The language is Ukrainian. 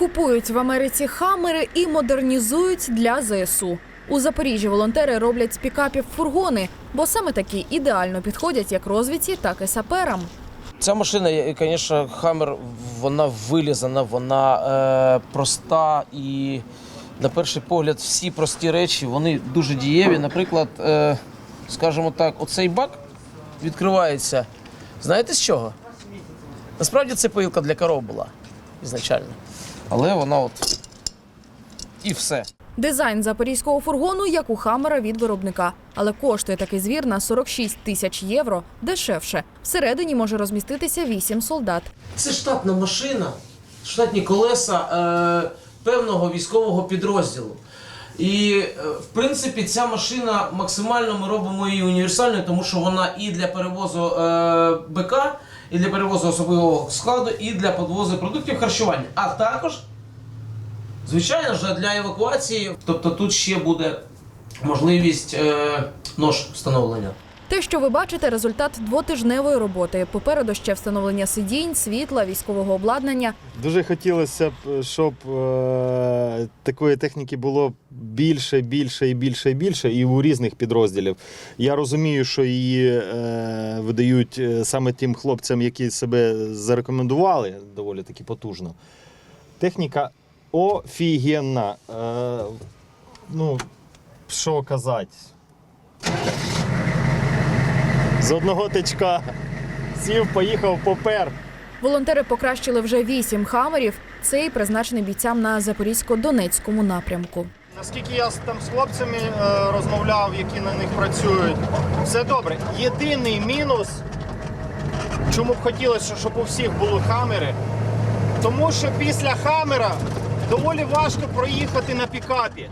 Купують в Америці хамери і модернізують для ЗСУ. У Запоріжжі волонтери роблять з пікапів фургони, бо саме такі ідеально підходять як розвідці, так і саперам. Ця машина, звісно, Хаммер, вона вилізана, вона е, проста і, на перший погляд, всі прості речі вони дуже дієві. Наприклад, е, скажімо так, оцей бак відкривається. Знаєте з чого? Насправді це поїлка для коров була ізначально. Але вона от і все. Дизайн запорізького фургону як у хамера від виробника, але коштує такий звір на 46 тисяч євро дешевше. Всередині може розміститися 8 солдат. Це штатна машина, штатні колеса е, певного військового підрозділу. І, е, в принципі, ця машина максимально ми робимо її універсальною, тому що вона і для перевозу е, БК, і для перевозу особливого складу, і для подвозу продуктів харчування. А також, звичайно ж, для евакуації. Тобто тут ще буде можливість е, нож встановлення. Те, що ви бачите, результат двотижневої роботи. Попереду ще встановлення сидінь, світла, військового обладнання. Дуже хотілося б, щоб е, такої техніки було більше, більше і більше і більше, і у різних підрозділів. Я розумію, що її е, видають е, саме тим хлопцям, які себе зарекомендували доволі таки потужно. Техніка офігенна. Е, ну, що казати. З одного тичка сів, поїхав, попер. Волонтери покращили вже вісім хамерів. Цей призначений бійцям на запорізько-донецькому напрямку. Наскільки я там з хлопцями е, розмовляв, які на них працюють, все добре. Єдиний мінус, чому б хотілося, щоб у всіх були хамери, тому що після хамера доволі важко проїхати на пікапі.